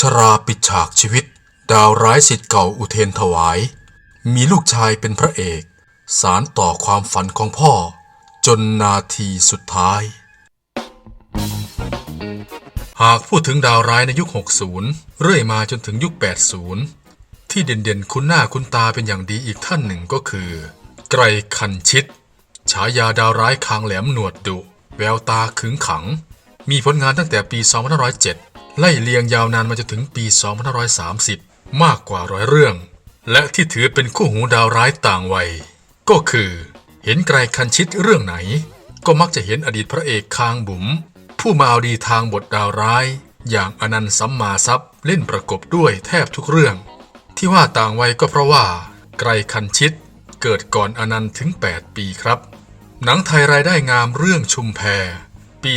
ชราปิดฉากชีวิต ดาวร้ายสิทธิ์เก่าอุเทนถวาย มีลูกชายเป็นพระเอก สารต่อความฝันของพ่อ จนนาทีสุดท้าย หากพูดถึงดาวร้ายในยุค 60 เรื่อยมาจนถึงยุค 80 ที่เด่นๆ คุ้นหน้าคุ้นตาเป็นอย่างดีอีกท่านหนึ่งก็คือ ไกรคันชิต ฉายาดาวร้ายคางแหลมหนวดดุ แววตาขึงขัง มีผลงานตั้งแต่ปี 2507 ไล่เลียงยาวนานมาจนถึงปี 2530 มากกว่าร้อยเรื่อง และที่ถือเป็นคู่หูดาวร้ายต่างวัย ก็คือ เห็นไกรคันชิตเรื่องไหน ก็มักจะเห็นอดีตพระเอกคางบุ๋มผู้มาเอาดีทางบทดาวร้าย อย่างอนันต์สัมมาทรัพย์เล่นประกบด้วยแทบทุกเรื่อง ที่ว่าต่างวัยก็เพราะว่า ไกรคันชิตเกิดก่อนอนันต์ถึง 8 ปีครับ หนังไทยรายได้งามเรื่องชุมแพ ปี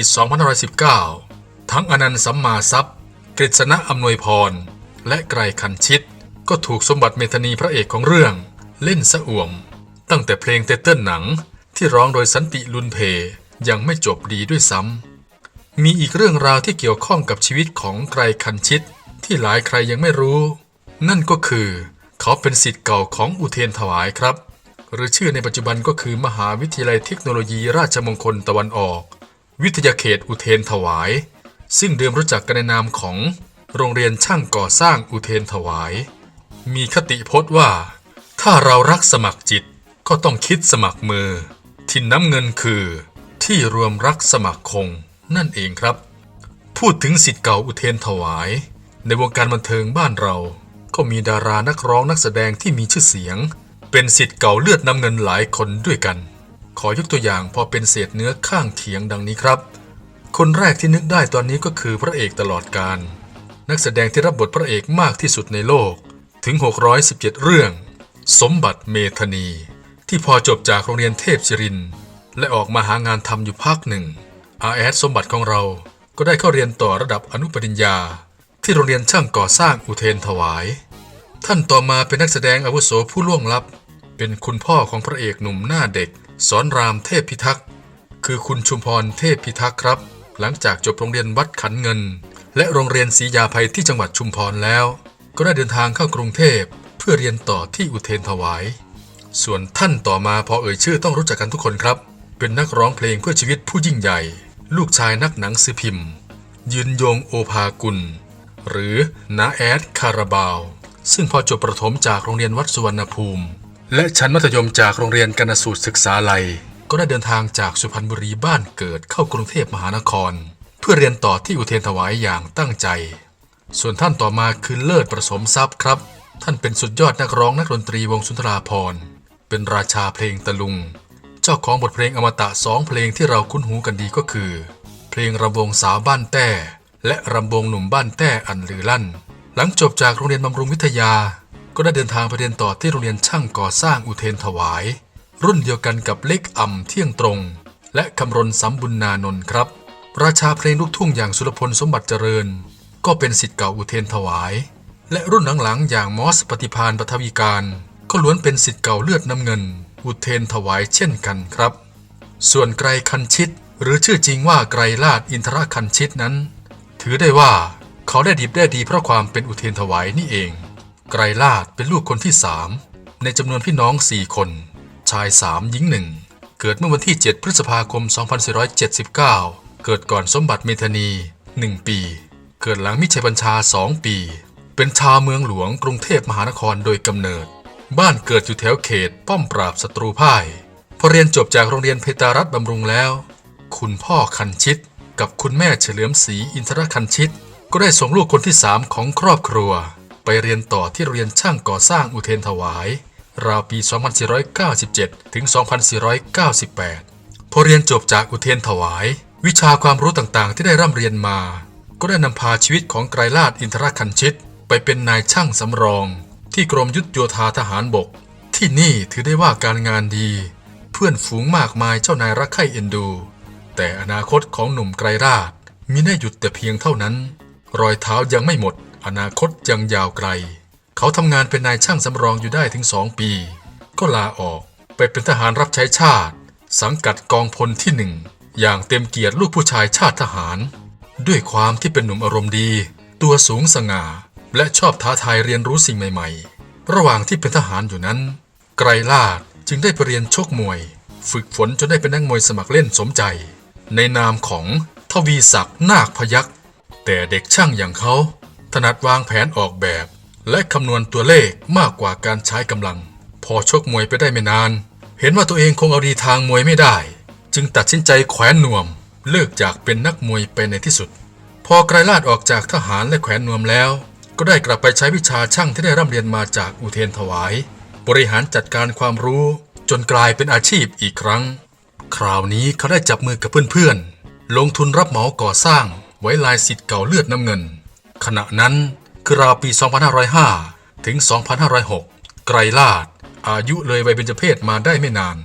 2519 ทั้งอนันต์สัมมาทรัพย์กฤษณะอำนวยพร และไกรคันชิต ก็ถูกสมบัติเมธนีพระเอกของเรื่อง เล่นสะอ่วม ตั้งแต่เพลงเตเติ้ลหนังที่ร้องโดยสันติลุนเพยังไม่จบดีด้วยซ้ำ มีอีกเรื่องราวที่เกี่ยวข้องกับชีวิตของไกรคันชิต ที่หลายใครยังไม่รู้ นั่นก็คือ เขาเป็นสิทธิ์เก่าของอุเทนถวายครับ หรือชื่อในปัจจุบันก็คือมหาวิทยาลัยเทคโนโลยีราชมงคลตะวันออก วิทยาเขตอุเทนถวาย ซึ่งเดิมรู้จักกันในนามของโรงเรียนช่างก่อสร้างอุเทนถวาย มีคติพจน์ว่า ถ้าเรารักสมัครจิตก็ต้องคิดสมัครมือ ทินน้ำเงินคือ ที่รวมรักสมัครคงนั่นเองครับ พูดถึงสิทธิ์เก่าอุเทนถวาย ในวงการบันเทิงบ้านเรา ก็มีดารานักร้องนักแสดงที่มีชื่อเสียง เป็นสิทธิ์เก่าเลือดน้ำเงินหลายคนด้วยกัน ขอยกตัวอย่างพอเป็นเศษเนื้อข้างเถียงดังนี้ครับ คนแรกที่นึกได้ตอนนี้ก็คือพระเอกตลอดการ นักแสดงที่รับบทพระเอกมากที่สุดในโลกถึง 617 เรื่อง สมบัติเมธานี ที่พอจบจากโรงเรียนเทพศิริน และออกมาหางานทำอยู่พักหนึ่งอาแอดสมบัติของเราก็ได้เข้าเรียนต่อระดับอนุปริญญา ที่โรงเรียนช่างก่อสร้างอุเทนถวาย ท่านต่อมาเป็นนักแสดงอาวุโสผู้ล่วงลับ เป็นคุณพ่อของพระเอกหนุ่มหน้าเด็ก สอนรามเทพพิทักษ์ คือคุณชุมพรเทพพิทักษ์ครับ หลังจากจบโรงเรียนวัดขันเงิน และโรงเรียนศรียาภัยที่จังหวัดชุมพรแล้ว ก็ได้เดินทางเข้ากรุงเทพเพื่อเรียนต่อที่อุเทนถวาย ส่วนท่านต่อมาพอเอ่ยชื่อต้องรู้จักกันทุกคนครับ เป็นนักร้องเพลงเพื่อชีวิตผู้ยิ่งใหญ่ ลูกชายนักหนังสือพิมพ์ ยืนยงโอภากุล หรือนาแอดคาราบาว ซึ่งพอจบประถมจากโรงเรียนวัดสุวรรณภูมิ และชั้นมัธยมจากโรงเรียนกนสูตรศึกษาลัย ก็ได้เดินทางจากสุพรรณบุรีบ้านเกิดเข้ากรุงเทพมหานคร เพื่อเรียนต่อที่อุเทนถวายอย่างตั้งใจ ส่วนท่านต่อมาคือเลิศประสมทรัพย์ครับ ท่านเป็นสุดยอดนักร้องนักดนตรีวงสุนทราภรณ์เป็นราชาเพลงตะลุง เจ้าของบทเพลงอมตะสองเพลงที่เราคุ้นหูกันดีก็คือ เพลงรำวงสาวบ้านแต้ และรำวงหนุ่มบ้านแต้อันลือลั่น หลังจบจากโรงเรียนบำรุงวิทยา ก็ได้เดินทางไปเรียนต่อที่โรงเรียนช่างก่อสร้างอุเทนถวาย รุ่นเดียวกันกับเล็กอ่ำเที่ยงตรง และคำรณสัมบุญนานนท์ครับ ราชาเพลงลูกทุ่งอย่างสุรพลสมบัติเจริญ ก็เป็นสิทธิ์เก่าอุเทนถวาย และรุ่นหลังๆ อย่างมอสปฏิพานปทวีการ ก็ล้วนเป็นสิทธิ์เก่าเลือดน้ำเงิน อุเทนถวายเช่นกันครับ ส่วนไกรคันชิต หรือชื่อจริงว่าไกรลาดอินทรคันชิตนั้น ถือได้ว่าเขาได้ดีได้ดีเพราะความเป็นอุเทนถวายนี่เอง ไกรลาดเป็นลูกคนที่สามในจำนวนพี่น้องสี่คน ชายสามหญิงหนึ่งเกิดเมื่อวันที่ 7 พฤษภาคม 2479 เกิดก่อนสมบัติเมธานี 1 ปี เกิดหลังมิชัยบัญชา 2 ปี เป็นชาวเมืองหลวงกรุงเทพมหานครโดยกำเนิด บ้านเกิดอยู่แถวเขตป้อมปราบศัตรูพ่าย พอเรียนจบจากโรงเรียนเพตารัตบำรุงแล้ว คุณพ่อคันชิต กับคุณแม่เฉลิมศรีอินทรคันชิต ก็ได้ส่งลูกคนที่สามของครอบครัว ไปเรียนต่อที่เรียนช่างก่อสร้างอุเทนถวาย ราวปี 2497 ถึง 2498 พอเรียนจบจากอุเทนถวาย วิชาความรู้ต่างๆ ที่ได้ร่ำเรียนมา ก็ได้นำพาชีวิตของไกรลาดอินทรคันชิต ไปเป็นนายช่างสำรอง ที่กรมยุทธโยธาทหารบก ที่นี่ถือได้ว่าการงานดี เพื่อนฝูงมากมายเจ้านายรักใคร่เอ็นดู แต่อนาคตของหนุ่มไกรลาดมิได้หยุดแต่เพียงเท่านั้น รอยเท้ายังไม่หมด อนาคตยังยาวไกล เขาทำงานเป็นนายช่างสำรองอยู่ได้ถึงสองปี ก็ลาออกไปเป็นทหารรับใช้ชาติ สังกัดกองพลที่หนึ่งอย่างเต็มเกียรติลูกผู้ชายชาติทหาร ด้วยความที่เป็นหนุ่มอารมณ์ดี ตัวสูงสง่า และชอบท้าทายเรียนรู้สิ่งใหม่ ๆ ระหว่างที่เป็นทหารอยู่นั้น ไกรลาดจึงได้ไปเรียนชกมวย ฝึกฝนจนได้เป็นนักมวยสมัครเล่นสมใจ ในนามของทวีศักดิ์นาคพยักษ์แต่เด็กช่างอย่างเขา ถนัดวางแผนออกแบบ และคำนวณตัวเลขมากกว่าการใช้กำลัง พอชกมวยไปได้ไม่นาน เห็นว่าตัวเองคงเอาดีทางมวยไม่ได้ จึงตัดสินใจแขวนนวม เลิกจากเป็นนักมวยไปในที่สุด พอไกรลาดออกจากทหารและแขวนนวมแล้ว ก็ได้กลับไปใช้วิชาช่างที่ได้ร่ำเรียนมาจากอุเทนถวาย บริหารจัดการความรู้จนกลายเป็นอาชีพอีกครั้ง คราวนี้เขาได้จับมือกับเพื่อนๆลงทุนรับเหมาก่อสร้างไว้ลายสิทธิ์เก่าเลือดน้ำเงิน ขณะนั้น คือราวปี 2505 ถึง 2506 ไกรลาด อายุเลยวัยเบญจเพศมาได้ไม่นาน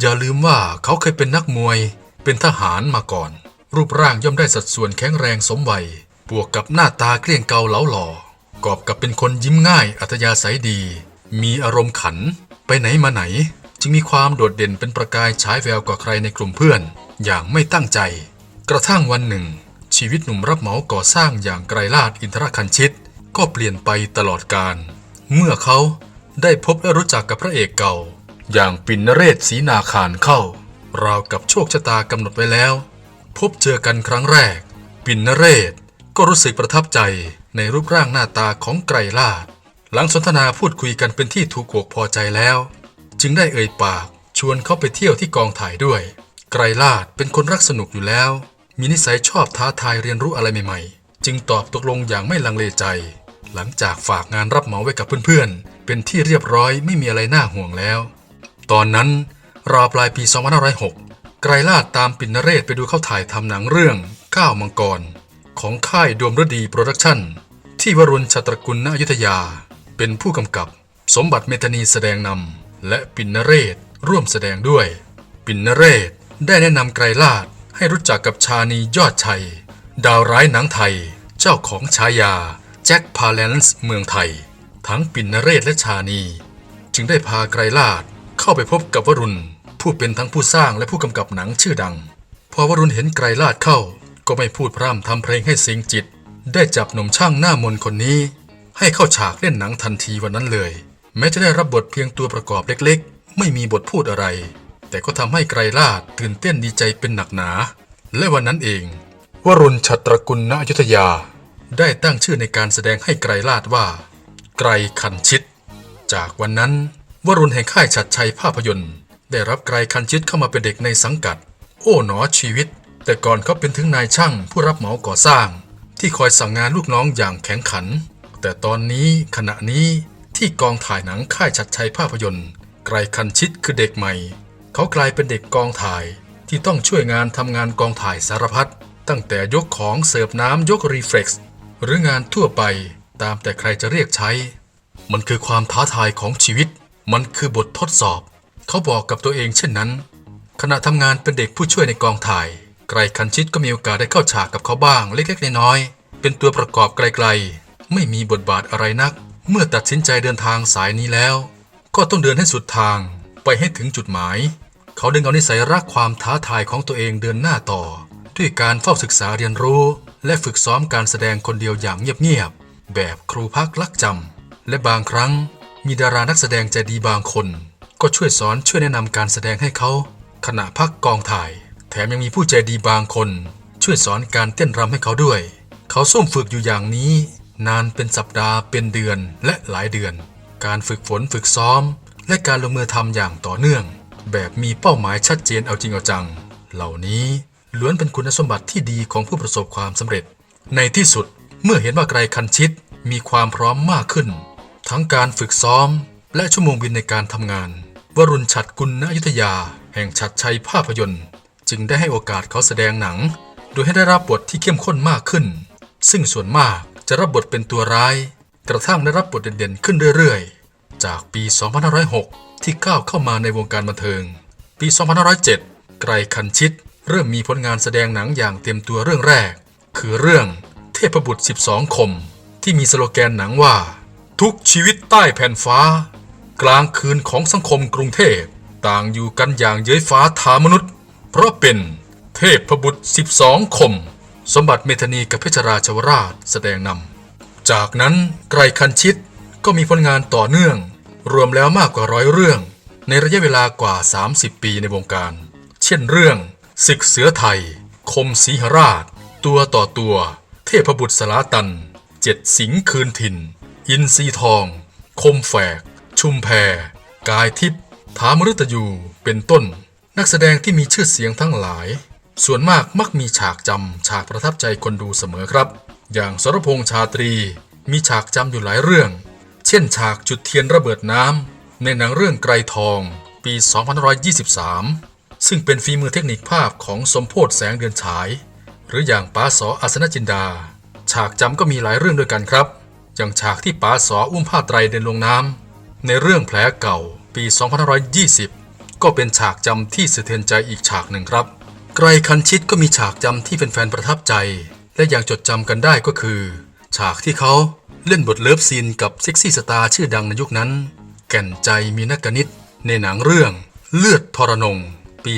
อย่าลืมว่าเขาเคยเป็นนักมวย เป็นทหารมาก่อน รูปร่างย่อมได้สัดส่วนแข็งแรงสมวัย บวกกับหน้าตาเกลี้ยงเกาเหลาหล่อ กอบกับเป็นคนยิ้มง่ายอัธยาศัยดี มีอารมณ์ขัน ไปไหนมาไหน จึงมีความโดดเด่นเป็นประกายฉายแววกว่าใครในกลุ่มเพื่อน อย่างไม่ตั้งใจ กระทั่งวันหนึ่งชีวิตหนุ่มรับเหมาก่อสร้างอย่างไกรลาดอินทรคันชิต ก็เปลี่ยนไปตลอดกาลเมื่อเขาได้พบและรู้จักกับพระเอกเก่า อย่างปินนเรศศรีนาคารเข้า ราวกับโชคชะตากำหนดไว้แล้ว พบเจอกันครั้งแรก ปินนเรศก็รู้สึกประทับใจในรูปร่างหน้าตาของไกรลาดหลังสนทนาพูดคุยกันเป็นที่ถูกอกพอใจแล้ว จึงได้เอ่ยปากชวนเขาไปเที่ยวที่กองถ่ายด้วย ไกรลาดเป็นคนรักสนุกอยู่แล้ว มีนิสัยชอบท้าทายเรียนรู้อะไรใหม่ ๆ จึงตอบตกลงอย่างไม่ลังเลใจ หลังจากฝากงานรับเหมาไว้กับเพื่อนๆ เป็นที่เรียบร้อยไม่มีอะไรน่าห่วงแล้ว ตอนนั้นราวปลายปี 2506 ไกรลาดตามปิ่นนเรศไปดูเข้าถ่ายทำหนังเรื่องก้าวมังกร ของค่ายดวมฤดีโปรดักชั่น ที่วรุณชัตรกุลณอยุธยา เป็นผู้กำกับ สมบัติเมธานีแสดงนำและปิ่นนเรศร่วมแสดงด้วย ปิ่นนเรศได้แนะนำไกรลาดให้รู้จักกับชานียอดชัย ดาวร้ายหนังไทย เจ้าของฉายา จ็คพาเลนส์เมืองไทย ทั้งปินนเรศและชานี จึงได้พาไกรลาดเข้าไปพบกับวรุณ ผู้เป็นทั้งผู้สร้างและผู้กำกับหนังชื่อดัง พอวรุณเห็นไกรลาดเข้าก็ไม่พูดพร่ำทำเพลงให้สิงจิต ได้จับหนุ่มช่างหน้ามนคนนี้ ให้เข้าฉากเล่นหนังทันทีวันนั้นเลย แม้จะได้รับบทเพียงตัวประกอบเล็กๆ ไม่มีบทพูดอะไร แต่ก็ทำให้ไกรลาดตื่นเต้นดีใจเป็นหนักหนา และวันนั้นเองวรุณชัตรกุลณอยุธยา ได้ตั้งชื่อในการแสดงให้ไกรลาดว่า ไกรคันชิต จากวันนั้นวรุณแห่งค่ายฉัดชัยภาพยนตร์ ได้รับไกรคันชิตเข้ามาเป็นเด็กในสังกัด โอ้หนอชีวิต แต่ก่อนเขาเป็นถึงนายช่างผู้รับเหมาก่อสร้าง ที่คอยสั่งงานลูกน้องอย่างแข็งขัน แต่ตอนนี้ขณะนี้ที่กองถ่ายหนังค่ายชัดชัยภาพยนตร์ ไกรคันชิตคือเด็กใหม่ เขากลายเป็นเด็กกองถ่ายที่ต้องช่วยงานทำงานกองถ่ายสารพัดตั้งแต่ยกของเสิร์ฟน้ำยกรีเฟล็กซ์ หรืองานทั่วไปตามแต่ใครจะเรียกใช้ มันคือความท้าทายของชีวิต มันคือบททดสอบ เขาบอกกับตัวเองเช่นนั้น ขณะทำงานเป็นเด็กผู้ช่วยในกองถ่าย ไกรคันชิตก็มีโอกาสได้เข้าฉากกับเขาบ้าง เล็กๆน้อยๆเป็นตัวประกอบไกลๆ ไม่มีบทบาทอะไรนัก เมื่อตัดสินใจเดินทางสายนี้แล้ว ก็ต้องเดินให้สุดทางไปให้ถึงจุดหมาย เขาดึงเอานิสัยรักความท้าทายของตัวเองเดินหน้าต่อ ด้วยการเฝ้าศึกษาเรียนรู้ และฝึกซ้อมการแสดงคนเดียวอย่างเงียบๆ แบบครูพักลักจำ และบางครั้งมีดารานักแสดงใจดีบางคน ก็ช่วยสอนช่วยแนะนำการแสดงให้เขา ขณะพักกองถ่าย แถมยังมีผู้ใจดีบางคน ช่วยสอนการเต้นรำให้เขาด้วย เขาซุ่มฝึกอยู่อย่างนี้ นานเป็นสัปดาห์เป็นเดือนและหลายเดือน การฝึกฝนฝึกซ้อม และการลงมือทำอย่างต่อเนื่อง แบบมีเป้าหมายชัดเจนเอาจริงเอาจัง เหล่านี้ ล้วนเป็นคุณสมบัติที่ดีของผู้ประสบความสำเร็จ ในที่สุดเมื่อเห็นว่าไกรคันชิตมีความพร้อมมากขึ้น ทั้งการฝึกซ้อม และชั่วโมงบินในการทำงาน วรุณฉัดกุลณยุธยา แห่งฉัดชัยภาพยนตร์ จึงได้ให้โอกาสเขาแสดงหนัง โดยให้ได้รับบทที่เข้มข้นมากขึ้น ซึ่งส่วนมากจะรับบทเป็นตัวร้าย กระทั่งได้รับบทเด่นๆขึ้นเรื่อยๆ จากปี 2506 ที่ก้าวเข้ามาในวงการบันเทิง ปี 2507 ไกรคันชิต เริ่มมีผลงานแสดงหนังอย่างเต็มตัวเรื่องแรก คือเรื่องเทพบุตร 12 คม ที่มีสโลแกนหนังว่า ทุกชีวิตใต้แผ่นฟ้า กลางคืนของสังคมกรุงเทพ ต่างอยู่กันอย่างเย้ยฟ้าทามนุษย์ เพราะเป็นเทพบุตร 12 คม สมบัติเมธนีกับเพชรราชวราชแสดงนำจากนั้นไกรคันชิตก็มีผลงานต่อเนื่อง รวมแล้วมากกว่าร้อยเรื่อง ในระยะเวลากว่า 30 ปีในวงการ เช่นเรื่อง ศึกเสือไทย คมสีหราช ตัวต่อตัว เทพบุตรสลาตัน เจ็ดสิงห์คืนถิ่น อินทรีทอง คมแฝก ชุมแพร กายทิพย์ถามฤตยูเป็นต้น นักแสดงที่มีชื่อเสียงทั้งหลาย ส่วนมากมักมีฉากจำฉากประทับใจคนดูเสมอครับ อย่างสรพงษ์ชาตรีมีฉากจำอยู่หลายเรื่อง เช่น ฉากจุดเทียนระเบิดน้ำในหนังเรื่องไกรทอง ปี 2523 ซึ่งเป็นฝีมือเทคนิคภาพของสมโพธแสงเดือนฉาย หรืออย่างป้าสออาสนจินดา ฉากจำก็มีหลายเรื่องด้วยกันครับ อย่างฉากที่ป้าสออุ้มผ้าไตรเดินลงน้ำในเรื่องแผลเก่าปี 2520 ก็เป็นฉากจำที่สะเทือนใจอีกฉากหนึ่งครับไกรคันชิตก็มีฉากจำที่แฟนๆประทับใจ และยังจดจำกันได้ก็คือ ฉากที่เขาเล่นบทเลิฟซีนกับเซ็กซี่สตาร์ชื่อดังในยุคนั้น แก่นใจมีนักกนิตในหนังเรื่องเลือดทรนง ปี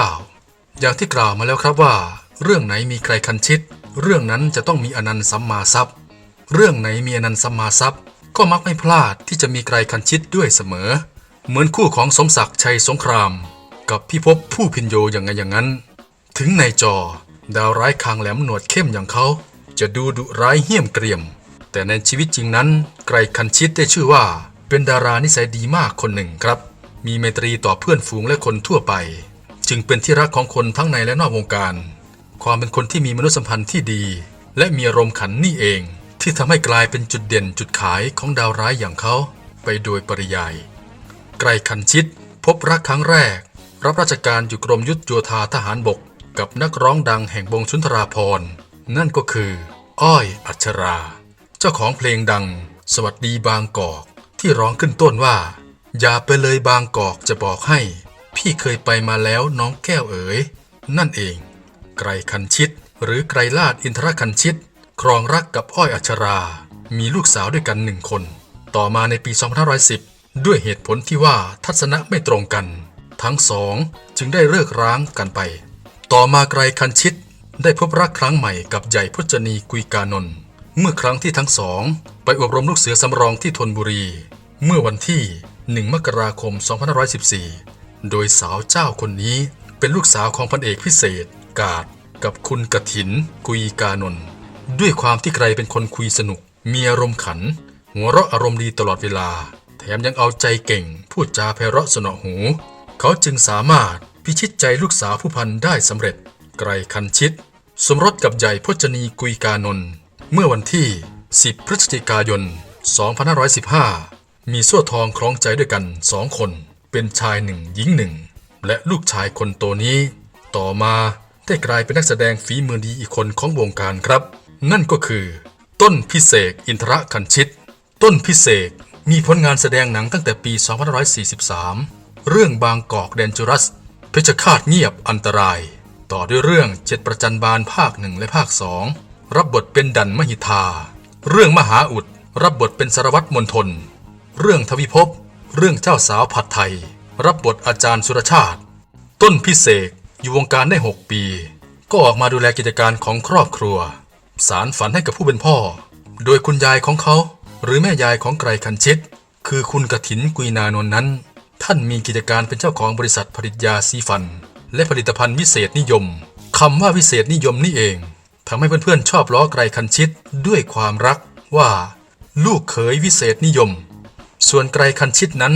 2509 อย่างที่กล่าวมาแล้วครับว่า เรื่องไหนมีใครคันชิตเรื่องนั้นจะต้องมีอนันต์สัมมาทรัพย์ เรื่องไหนมีอนันต์สัมมาทรัพย์ ก็มักไม่พลาดที่จะมีไกรคันชิตด้วยเสมอ เหมือนคู่ของสมศักดิ์ชัยสงคราม กับพี่พบผู้พินโยอย่างไงอย่างนั้น ถึงในจอ ดาวร้ายคางแหลมหนวดเข้มอย่างเขาจะดูดุร้ายเหี้ยมเกรียม แต่ในชีวิตจริงนั้นไกรคันชิตได้ชื่อว่าเป็นดารานิสัยดีมากคนหนึ่งครับ มีไมตรีต่อเพื่อนฝูงและคนทั่วไป จึงเป็นที่รักของคนทั้งในและนอกวงการ ความเป็นคนที่มีมนุษยสัมพันธ์ที่ดี และมีอารมณ์ขันนี่เอง ที่ทำให้กลายเป็นจุดเด่นจุดขายของดาวร้ายอย่างเขา ไปโดยปริยาย ไกรคันชิต พบรักครั้งแรก รับราชการอยู่กรมยุทธโยธาทหารบก กับนักร้องดังแห่งวงชุนทราพรนั่นก็คือ อ้อยอัชรา เจ้าของเพลงดัง สวัสดีบางกอกที่ร้องขึ้นต้นว่า อย่าไปเลยบางกอกจะบอกให้ พี่เคยไปมาแล้วน้องแก้วเอ๋ย นั่นเอง ไกรคันชิต หรือไกรลาดอินทรคันชิต ครองรักกับอ้อยอัชรา มีลูกสาวด้วยกันหนึ่งคน ต่อมาในปี 2510 ด้วยเหตุผลที่ว่าทัศนะไม่ตรงกัน ทั้งสองจึงได้เลิกร้างกันไป ต่อมาไกรคันชิต ได้พบรักครั้งใหม่กับใหญ่พจนีกุยกานนท์เมื่อครั้งที่ทั้งสอง ไปอบรมลูกเสือสำรองที่ธนบุรี เมื่อวันที่ 1 มกราคม 2514 โดยสาวเจ้าคนนี้เป็นลูกสาวของพันเอกพิเศษ กาดกับคุณกถิน กุยกานนท์ด้วยความที่ใครเป็นคนคุยสนุก มีอารมณ์ขัน หัวเราะอารมณ์ดีตลอดเวลา แถมยังเอาใจเก่ง พูดจาไพเราะสนอหู เขาจึงสามารถพิชิตใจลูกสาวผู้พันได้สำเร็จ ไกรคันชิต สมรสกับใหญ่พจนีกุยกานนท์เมื่อวันที่ 10 พฤศจิกายน 2515 มีส่วทองคล้องใจด้วยกันสองคน เป็นชายหนึ่งหญิงหนึ่ง และลูกชายคนโตนี้ ต่อมาได้กลายเป็นนักแสดงฝีมือดีอีกคนของวงการครับ นั่นก็คือ ต้นพิเศษอินทรคันชิต ต้นพิเศษมีผลงานแสดงหนังตั้งแต่ปี 2543 เรื่องบางกอกแดนจูรัส เพชรฆาตเงียบอันตราย ต่อด้วยเรื่องเจ็ดประจันบานภาคหนึ่งและภาคสองรับบทเป็นดันมหิทา เรื่องมหาอุด รับบทเป็นสารวัตรมนทน เรื่องทวิภพ เรื่องเจ้าสาวผัดไทย รับบทอาจารย์สุรชาติ ต้นพิเศษอยู่วงการได้ 6 ปี ก็ออกมาดูแลกิจการของครอบครัว สารฝันให้กับผู้เป็นพ่อ โดยคุณยายของเขา หรือแม่ยายของไกรคันชิต คือคุณกถินกุยนานนนั้น ท่านมีกิจการเป็นเจ้าของบริษัทผลิตยาซีฟัน และผลิตภัณฑ์วิเศษนิยมคำว่าวิเศษนิยมนี่เองทำให้เพื่อนๆชอบล้อไกรคันชิตด้วยความรักว่า ลูกเขยวิเศษนิยม ส่วนไกรคันชิตนั้น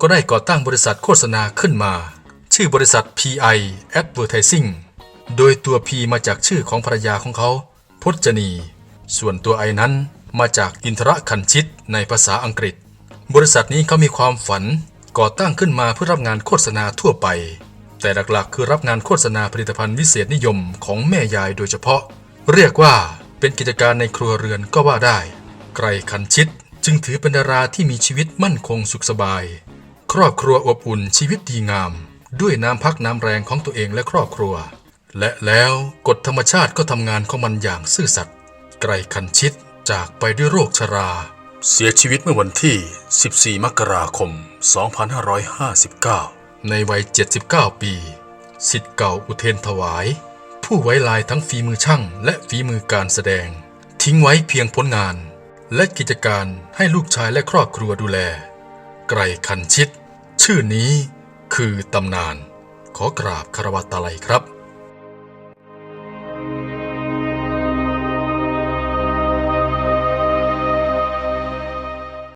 ก็ได้ก่อตั้งบริษัทโฆษณาขึ้นมา ชื่อบริษัท PI Advertising โดยตัว P มาจากชื่อของภรรยาของเขาพจนี ส่วนตัว I นั้นมาจากอินทรคันชิตในภาษาอังกฤษ บริษัทนี้เขามีความฝันก่อตั้งขึ้นมาเพื่อรับงานโฆษณาทั่วไป แต่หลักๆ คือรับงานโฆษณาผลิตภัณฑ์วิเศษนิยมของแม่ยายโดยเฉพาะ เรียกว่าเป็นกิจการในครัวเรือนก็ว่าได้ ไกรคันชิต จึงถือเป็นดาราที่มีชีวิตมั่นคงสุขสบาย ครอบครัวอบอุ่นชีวิตดีงาม ด้วยน้ำพักน้ำแรงของตัวเองและครอบครัว และแล้วกฎธรรมชาติก็ทำงานของมันอย่างซื่อสัตย์ไกรคันชิตจากไปด้วยโรคชรา เสียชีวิตเมื่อวันที่ 14 มกราคม 2559 ในวัย 79 ปีสิทธิ์เก่าอุเทนถวาย ผู้ไว้ลายทั้งฝีมือช่างและฝีมือการแสดง ทิ้งไว้เพียงผลงาน และกิจการให้ลูกชายและครอบครัวดูแล ไกรคันชิต ชื่อนี้คือตำนาน ขอกราบคารวะตะไลครับ